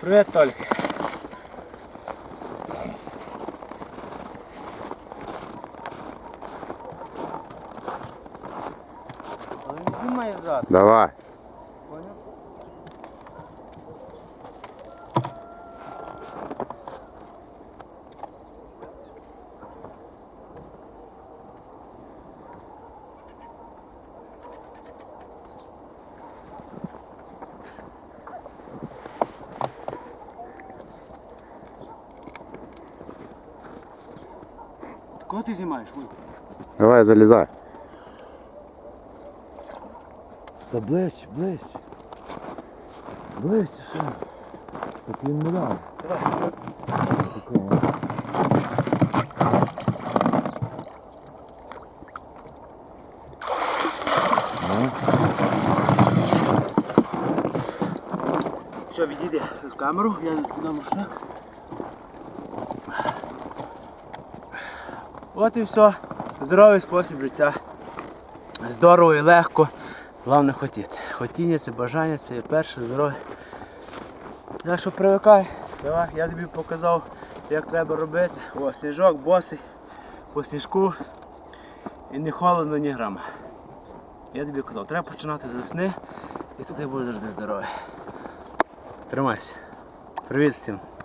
Привіт. Але знімай. Давай. Кого ти знімаєш? Вуй? Давай, залізай. Та ближче, ближче. Ближче ще. Так він не дав. Давай. Такого. Все, відійди в камеру, я дам рушник. От і все. Здоровий спосіб життя. Здорово і легко. Головне хотіти. Хотіння це бажання, це є перше здоров'я. Так що привикай. Давай, я тобі показав, як треба робити. О, сніжок, босий, по сніжку. І не холодно, ні грама. Я тобі казав, треба починати з весни і тоді буде завжди здоров'я. Тримайся. Привіт всім.